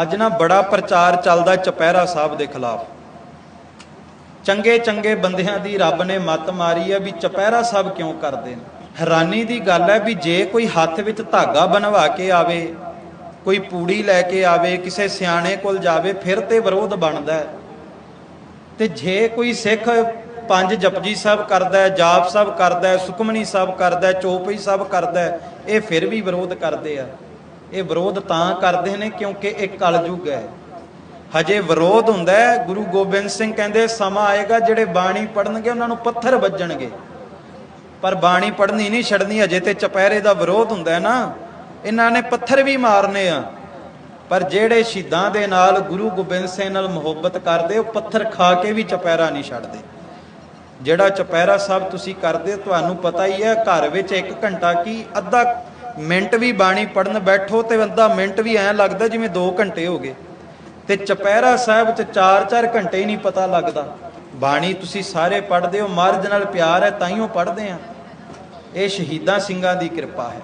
ਅੱਜ ਨਾ ਬੜਾ ਪ੍ਰਚਾਰ ਚੱਲਦਾ ਚਪਹਿਰਾ ਸਾਹਿਬ ਦੇ ਖਿਲਾਫ। ਚੰਗੇ ਚੰਗੇ ਬੰਦਿਆਂ ਦੀ ਰੱਬ ਨੇ ਮੱਤ ਮਾਰੀ ਹੈ ਵੀ ਚਪਹਿਰਾ ਸਾਹਿਬ ਕਿਉਂ ਕਰਦੇ ਨੇ? ਹੈਰਾਨੀ ਦੀ ਗੱਲ ਹੈ ਵੀ ਜੇ ਕੋਈ ਹੱਥ ਵਿੱਚ ਧਾਗਾ ਬਣਵਾ ਕੇ ਆਵੇ, ਕੋਈ ਪੂੜੀ ਲੈ ਕੇ ਆਵੇ, ਕਿਸੇ ਸਿਆਣੇ ਕੋਲ ਜਾਵੇ, ਫਿਰ ਤੇ ਵਿਰੋਧ ਬਣਦਾ ਹੈ। ਤੇ ਜੇ ਕੋਈ ਸਿੱਖ ਪੰਜ ਜਪਜੀ ਸਾਹਿਬ ਕਰਦਾ ਹੈ, ਜਾਪ ਸਾਹਿਬ ਕਰਦਾ ਹੈ, ਸੁਖਮਨੀ ਸਾਹਿਬ ਕਰਦਾ ਹੈ, ਚੌਪਈ ਸਾਹਿਬ ਕਰਦਾ ਹੈ, ਇਹ ਫਿਰ ਵੀ ਵਿਰੋਧ ਕਰਦੇ ਆ। ਇਹ ਵਿਰੋਧ ਤਾਂ ਕਰਦੇ ਨੇ ਕਿਉਂਕਿ ਇਹ ਕਲਯੁਗ ਹੈ। ਹਜੇ ਵਿਰੋਧ ਹੁੰਦਾ ਹੈ, ਗੁਰੂ ਗੋਬਿੰਦ ਸਿੰਘ ਕਹਿੰਦੇ ਸਮਾਂ ਆਏਗਾ ਜਿਹੜੇ ਬਾਣੀ ਪੜਨਗੇ ਉਹਨਾਂ ਨੂੰ ਪੱਥਰ ਵੱਜਣਗੇ। ਪਰ ਬਾਣੀ ਪੜਨੀ ਨਹੀਂ ਛੱਡਣੀ ਅਜੇ ਤੇ ਚਪਹਿਰੇ ਦਾ ਵਿਰੋਧ ਹੁੰਦਾ ਹੈ ਨਾ। ਇਹਨਾਂ ਨੇ ਪੱਥਰ ਵੀ ਮਾਰਨੇ ਆ। ਪਰ ਜਿਹੜੇ ਸ਼ਹੀਦਾਂ ਦੇ ਨਾਲ ਗੁਰੂ ਗੋਬਿੰਦ ਸਿੰਘ ਨਾਲ ਮੁਹੱਬਤ ਕਰਦੇ, ਉਹ ਪੱਥਰ ਖਾ ਕੇ ਵੀ ਚਪਹਿਰਾ ਨਹੀਂ ਛੱਡਦੇ। ਜਿਹੜਾ ਚਪਹਿਰਾ ਸਾਹਿਬ ਤੁਸੀਂ ਕਰਦੇ, ਤੁਹਾਨੂੰ ਪਤਾ ਹੀ ਹੈ, ਘਰ ਵਿੱਚ 1 ਘੰਟਾ ਕੀ, ਅੱਧਾ ਮਿੰਟ ਵੀ ਬਾਣੀ ਪੜਨ ਬੈਠੋ ਤੇ ਬੰਦਾ ਮਿੰਟ ਵੀ ਐਂ ਲੱਗਦਾ ਜਿਵੇਂ 2 ਘੰਟੇ ਹੋ ਗਏ। ਤੇ ਚਪਹਿਰਾ ਸਾਹਿਬ ਚ 4-4 ਘੰਟੇ ਹੀ ਨਹੀਂ ਪਤਾ ਲੱਗਦਾ। ਬਾਣੀ ਤੁਸੀਂ ਸਾਰੇ ਪੜ੍ਹਦੇ ਹੋ, ਮਹਾਰਾਜ ਨਾਲ ਪਿਆਰ ਹੈ ਤਾਈਓ ਪੜ੍ਹਦੇ ਆ। ਇਹ ਸ਼ਹੀਦਾਂ ਸਿੰਘਾਂ ਦੀ ਕਿਰਪਾ ਹੈ।